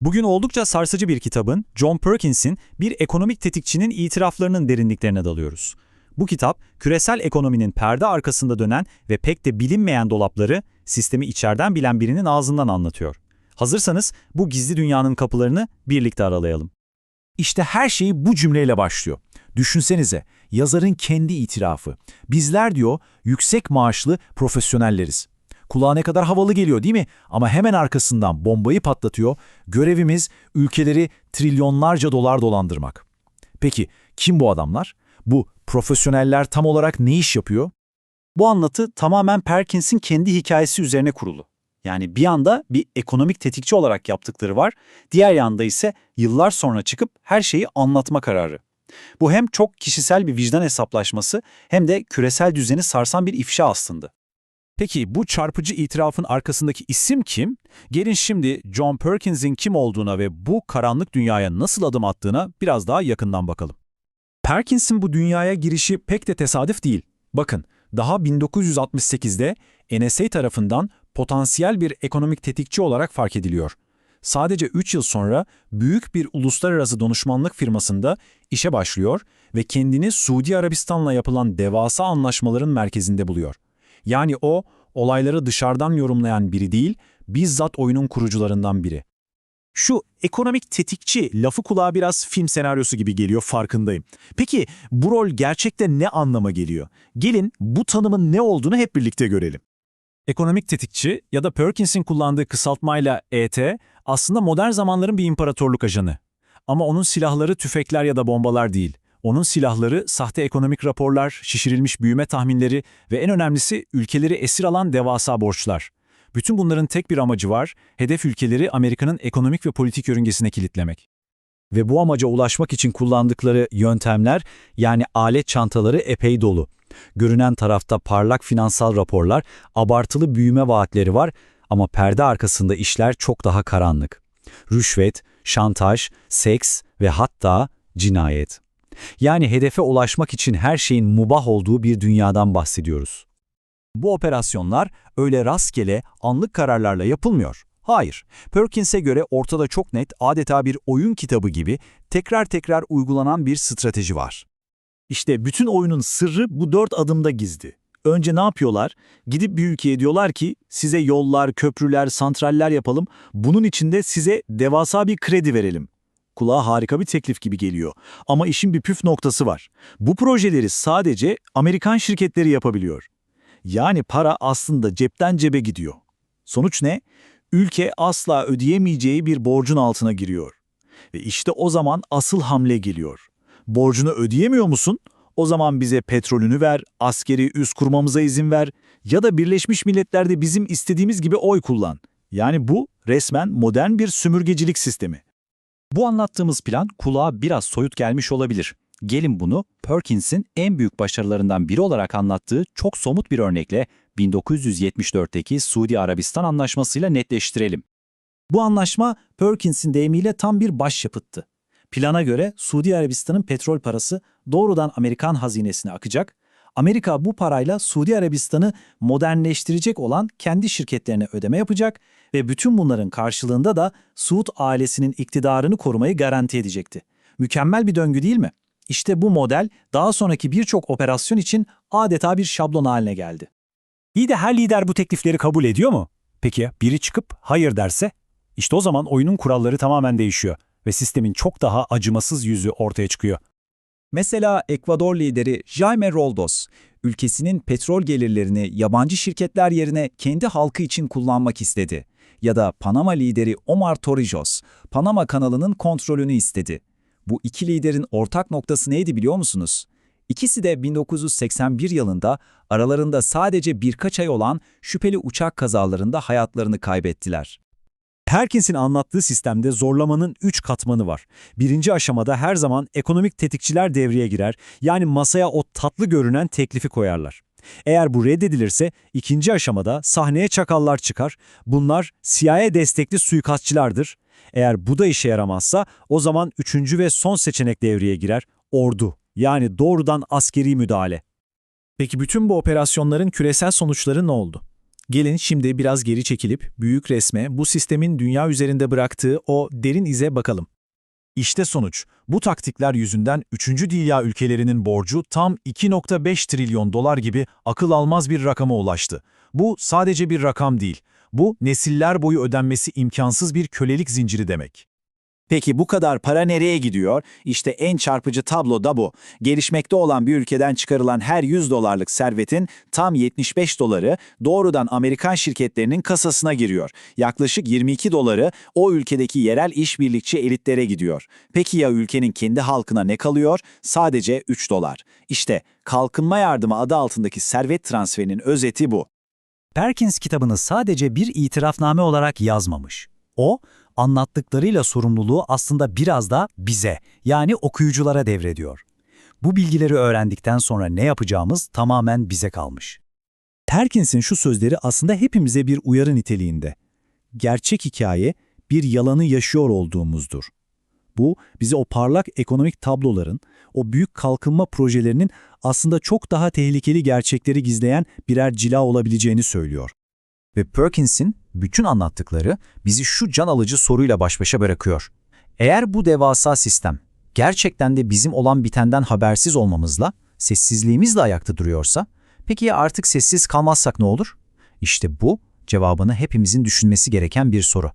Bugün oldukça sarsıcı bir kitabın, John Perkins'in bir ekonomik tetikçinin itiraflarının derinliklerine dalıyoruz. Bu kitap, küresel ekonominin perde arkasında dönen ve pek de bilinmeyen dolapları, sistemi içeriden bilen birinin ağzından anlatıyor. Hazırsanız bu gizli dünyanın kapılarını birlikte aralayalım. İşte her şey bu cümleyle başlıyor. Düşünsenize, yazarın kendi itirafı. Bizler diyor, yüksek maaşlı profesyonelleriz. Kulağa ne kadar havalı geliyor değil mi? Ama hemen arkasından bombayı patlatıyor. Görevimiz ülkeleri trilyonlarca dolar dolandırmak. Peki kim bu adamlar? Bu profesyoneller tam olarak ne iş yapıyor? Bu anlatı tamamen Perkins'in kendi hikayesi üzerine kurulu. Yani bir yanda bir ekonomik tetikçi olarak yaptıkları var, diğer yanda ise yıllar sonra çıkıp her şeyi anlatma kararı. Bu hem çok kişisel bir vicdan hesaplaşması hem de küresel düzeni sarsan bir ifşa aslında. Peki bu çarpıcı itirafın arkasındaki isim kim? Gelin şimdi John Perkins'in kim olduğuna ve bu karanlık dünyaya nasıl adım attığına biraz daha yakından bakalım. Perkins'in bu dünyaya girişi pek de tesadüf değil. Bakın, daha 1968'de NSA tarafından potansiyel bir ekonomik tetikçi olarak fark ediliyor. Sadece 3 yıl sonra büyük bir uluslararası danışmanlık firmasında işe başlıyor ve kendini Suudi Arabistan'la yapılan devasa anlaşmaların merkezinde buluyor. Yani o, olayları dışarıdan yorumlayan biri değil, bizzat oyunun kurucularından biri. Şu ekonomik tetikçi lafı kulağa biraz film senaryosu gibi geliyor farkındayım. Peki bu rol gerçekte ne anlama geliyor? Gelin bu tanımın ne olduğunu hep birlikte görelim. Ekonomik tetikçi ya da Perkins'in kullandığı kısaltmayla ET aslında modern zamanların bir imparatorluk ajanı. Ama onun silahları tüfekler ya da bombalar değil. Onun silahları sahte ekonomik raporlar, şişirilmiş büyüme tahminleri ve en önemlisi ülkeleri esir alan devasa borçlar. Bütün bunların tek bir amacı var, hedef ülkeleri Amerika'nın ekonomik ve politik yörüngesine kilitlemek. Ve bu amaca ulaşmak için kullandıkları yöntemler yani alet çantaları epey dolu. Görünen tarafta parlak finansal raporlar, abartılı büyüme vaatleri var ama perde arkasında işler çok daha karanlık. Rüşvet, şantaj, seks ve hatta cinayet. Yani hedefe ulaşmak için her şeyin mubah olduğu bir dünyadan bahsediyoruz. Bu operasyonlar öyle rastgele, anlık kararlarla yapılmıyor. Hayır, Perkins'e göre ortada çok net, adeta bir oyun kitabı gibi tekrar tekrar uygulanan bir strateji var. İşte bütün oyunun sırrı bu dört adımda gizli. Önce ne yapıyorlar? Gidip bir ülkeye diyorlar ki size yollar, köprüler, santraller yapalım. Bunun için de size devasa bir kredi verelim. Kulağa harika bir teklif gibi geliyor. Ama işin bir püf noktası var. Bu projeleri sadece Amerikan şirketleri yapabiliyor. Yani para aslında cepten cebe gidiyor. Sonuç ne? Ülke asla ödeyemeyeceği bir borcun altına giriyor. Ve işte o zaman asıl hamle geliyor. Borcunu ödeyemiyor musun? O zaman bize petrolünü ver, askeri üs kurmamıza izin ver ya da Birleşmiş Milletler'de bizim istediğimiz gibi oy kullan. Yani bu resmen modern bir sümürgecilik sistemi. Bu anlattığımız plan kulağa biraz soyut gelmiş olabilir. Gelin bunu Perkins'in en büyük başarılarından biri olarak anlattığı çok somut bir örnekle 1974'teki Suudi Arabistan anlaşmasıyla netleştirelim. Bu anlaşma Perkins'in deyimiyle tam bir başyapıttı. Plana göre Suudi Arabistan'ın petrol parası doğrudan Amerikan hazinesine akacak, Amerika bu parayla Suudi Arabistan'ı modernleştirecek olan kendi şirketlerine ödeme yapacak ve bütün bunların karşılığında da Suud ailesinin iktidarını korumayı garanti edecekti. Mükemmel bir döngü değil mi? İşte bu model daha sonraki birçok operasyon için adeta bir şablon haline geldi. İyi de her lider bu teklifleri kabul ediyor mu? Peki biri çıkıp hayır derse? İşte o zaman oyunun kuralları tamamen değişiyor ve sistemin çok daha acımasız yüzü ortaya çıkıyor. Mesela Ekvador lideri Jaime Roldos, ülkesinin petrol gelirlerini yabancı şirketler yerine kendi halkı için kullanmak istedi. Ya da Panama lideri Omar Torrijos, Panama kanalının kontrolünü istedi. Bu iki liderin ortak noktası neydi biliyor musunuz? İkisi de 1981 yılında aralarında sadece birkaç ay olan şüpheli uçak kazalarında hayatlarını kaybettiler. Perkins'in anlattığı sistemde zorlamanın 3 katmanı var. Birinci aşamada her zaman ekonomik tetikçiler devreye girer, yani masaya o tatlı görünen teklifi koyarlar. Eğer bu reddedilirse ikinci aşamada sahneye çakallar çıkar. Bunlar CIA destekli suikastçılardır. Eğer bu da işe yaramazsa o zaman üçüncü ve son seçenek devreye girer, ordu. Yani doğrudan askeri müdahale. Peki bütün bu operasyonların küresel sonuçları ne oldu? Gelin şimdi biraz geri çekilip büyük resme bu sistemin dünya üzerinde bıraktığı o derin ize bakalım. İşte sonuç. Bu taktikler yüzünden 3. dünya ülkelerinin borcu tam 2.5 trilyon dolar gibi akıl almaz bir rakama ulaştı. Bu sadece bir rakam değil. Bu nesiller boyu ödenmesi imkansız bir kölelik zinciri demek. Peki bu kadar para nereye gidiyor? İşte en çarpıcı tablo da bu. Gelişmekte olan bir ülkeden çıkarılan her 100 dolarlık servetin tam 75 doları doğrudan Amerikan şirketlerinin kasasına giriyor. Yaklaşık 22 doları o ülkedeki yerel işbirlikçi elitlere gidiyor. Peki ya ülkenin kendi halkına ne kalıyor? Sadece 3 dolar. İşte kalkınma yardımı adı altındaki servet transferinin özeti bu. Perkins kitabını sadece bir itirafname olarak yazmamış. O, anlattıklarıyla sorumluluğu aslında biraz da bize, yani okuyuculara devrediyor. Bu bilgileri öğrendikten sonra ne yapacağımız tamamen bize kalmış. Perkins'in şu sözleri aslında hepimize bir uyarı niteliğinde. Gerçek hikaye bir yalanı yaşıyor olduğumuzdur. Bu bize o parlak ekonomik tabloların, o büyük kalkınma projelerinin aslında çok daha tehlikeli gerçekleri gizleyen birer cila olabileceğini söylüyor. Ve Perkins'in bütün anlattıkları bizi şu can alıcı soruyla baş başa bırakıyor. Eğer bu devasa sistem gerçekten de bizim olan bitenden habersiz olmamızla, sessizliğimizle ayakta duruyorsa, peki ya artık sessiz kalmazsak ne olur? İşte bu cevabını hepimizin düşünmesi gereken bir soru.